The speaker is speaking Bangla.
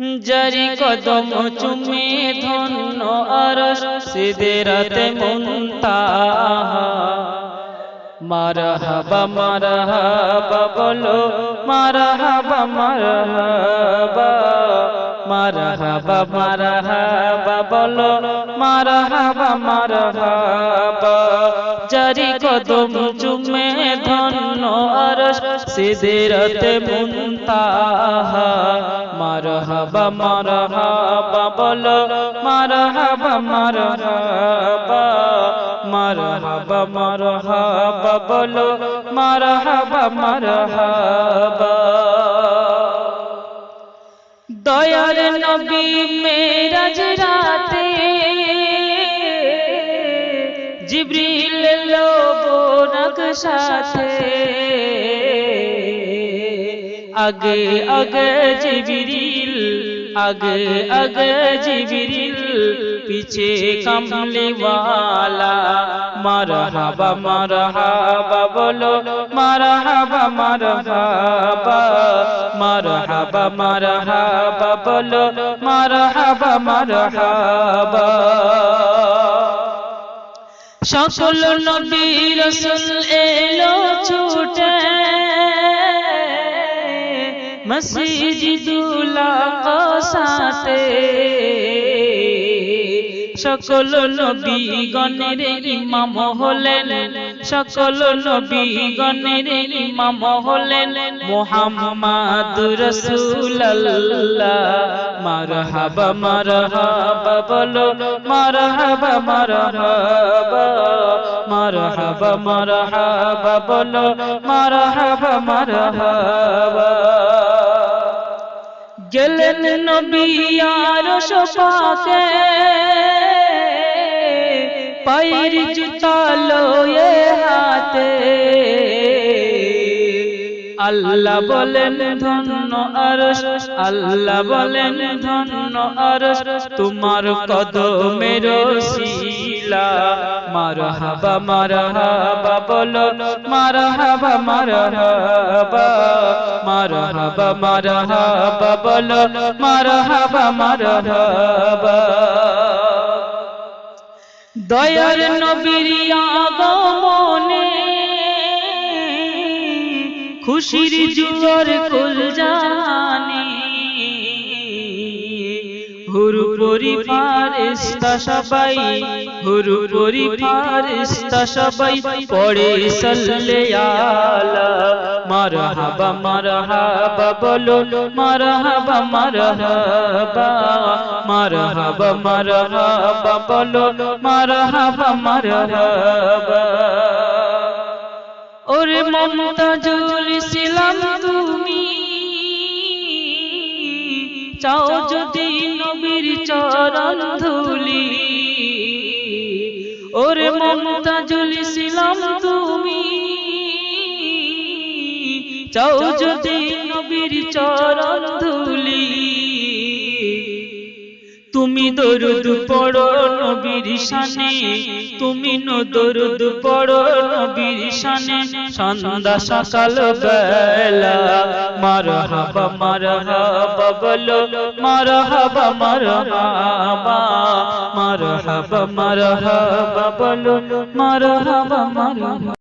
জারি কদম চুমে ধন্য আরশ সিদরাতে মুনতাহা। মারহাবা মারহাবা বলো, মারহাবা মারহাবা। মারহাবা মারহাবা বলো, মারহাবা মারহাবা। জারি কদম চুমে ধন্য আরশ সিদরাতে মুনতাহা। মারহাবা মারহাবা, বলো, মারহাবা মারহাবা মারহাবা মারহাবা, বলো, মারহাবা মারহাবা। দয়ার নবী মেরাজ রাতে জিবরিল এলো বোনক সাথে। আগে আগে জিবরিল, আগে আগে জিবরিল, পিছে কামলি ওয়ালা মারহাবা মারহাবা বলো, মারহাবা মারহাবা। মারহাবা মারহাবা বলো, মারহাবা মারহাবা। সকল নবী রসুল এলো ছুটে। মসজিদুল সাথে সকল নবী গণের ইমাম হলেন, সকল নবী গণের ইমাম হলেন মুহাম্মদ রাসূলুল্লাহ। মারহাবা মারহাবা বলো, মারহাবা মারহাবা মারহাবা মারহাবা বলো, মারহাবা মারহাবা। গেলেন নবী আর সপাকে পায়ের জুতা লয়ে হাতে। আল্লাহ বলেন, ধন্য আরশ, আল্লাহ বলেন, ধন্য আরশ, তোমার কদমের শিলা। মারহাবা মারহাবা বলো, মারহাবা মারহাবা। মারহাবা মারহাবা, বলো দয়ার নবীর আগমনে খুশির জুয়ার কুল জানি হুরু পরি ফারিস্তা সবাই, হুরু পরি ফারিস্তা সবাই পড়ে সাল্লে মারহাবা মারহাবা বলো মারহাবা মারহাবা মারহাবা মারহাবা বলো মারহাবা মারহাবা। ওরে মমতাজুল ইসলাম, তুমি চাও যদি নবীর চরণ ধুলি। ওরে মমতাজুল ইসলাম তুমি চাও যদি নবীর চরণ ধুলি। তুমি দরুদ পড়ো নবীর শানে। তুমি নো দরুদ পড়ো নবীর শানে। সন্ধ্যা সকাল বেলা মারহাবা মারহাবা বলো। মারহাবা মারহাবা মারহাবা মারহাবা বলো। মারহাবা মারহাবা